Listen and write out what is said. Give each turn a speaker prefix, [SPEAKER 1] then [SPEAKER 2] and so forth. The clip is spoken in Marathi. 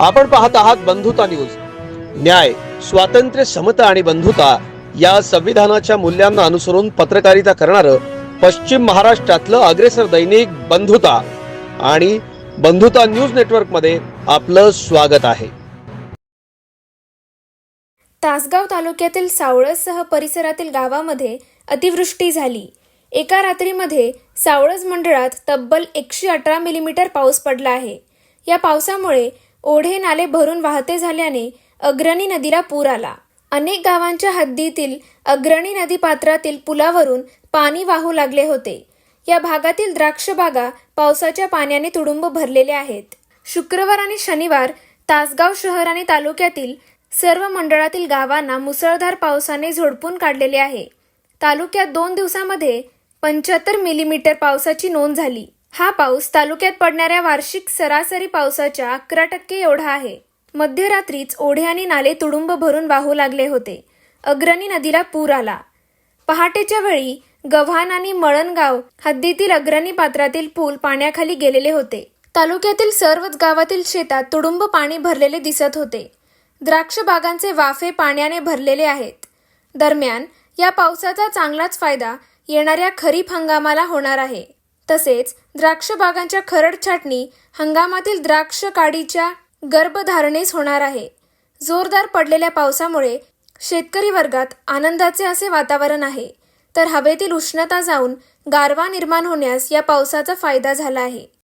[SPEAKER 1] आपण पाहत आहात बंधुता न्यूज. न्याय स्वातंत्र्य समता आणि बंधुता या संविधानाच्या मूल्यांना अनुसरून पत्रकारिता करणारं पश्चिम महाराष्ट्रातलं अग्रेसर दैनिक बंधुता आणि बंधुता न्यूज नेटवर्कमध्ये आपलं स्वागत आहे.
[SPEAKER 2] तासगाव तालुक्यातील सावळससह परिसरातील गावामध्ये अतिवृष्टी झाली. एका रात्रीमध्ये सावळज मंडळात तब्बल एकशे अठरा मिलीमीटर पाऊस पडला आहे. या पावसामुळे ओढे नाले भरून वाहते झाल्याने अग्रणी नदीला पूर आला. अनेक गावांच्या हद्दीतील अग्रणी नदी पात्रातील पुलावरून पाणी वाहू लागले होते. या भागातील द्राक्ष बागा पावसाच्या पाण्याने तुडुंब भरलेले आहेत. शुक्रवार आणि शनिवार तासगाव शहर आणि तालुक्यातील सर्व मंडळातील गावांना मुसळधार पावसाने झोडपून काढलेले आहे. तालुक्यात दोन दिवसामध्ये पंच्याहत्तर मिलीमीटर पावसाची नोंद झाली. हा पाऊस तालुक्यात पडणाऱ्या वार्षिक सरासरी पावसाच्या अकरा टक्के एवढा आहे. मध्यरात्रीच ओढे आणि नाले तुडुंब भरून वाहू लागले होते. अग्रणी नदीला पूर आला. पहाटेच्या वेळी गव्हाण आणि मळणगाव हद्दीतील अग्रणी पात्रातील पूल पाण्याखाली गेलेले होते. तालुक्यातील सर्वच गावातील शेतात तुडुंब पाणी भरलेले दिसत होते. द्राक्ष बागांचे वाफे पाण्याने भरलेले आहेत. दरम्यान या पावसाचा चांगलाच फायदा येणाऱ्या खरीप हंगामाला होणार आहे. तसेच द्राक्ष बागांच्या खरड छाटणी हंगामातील द्राक्ष काडीच्या गर्भधारणेस होणार आहे. जोरदार पडलेल्या पावसामुळे शेतकरी वर्गात आनंदाचे असे वातावरण आहे. तर हवेतील उष्णता जाऊन गारवा निर्माण होण्यास या पावसाचा फायदा झाला आहे.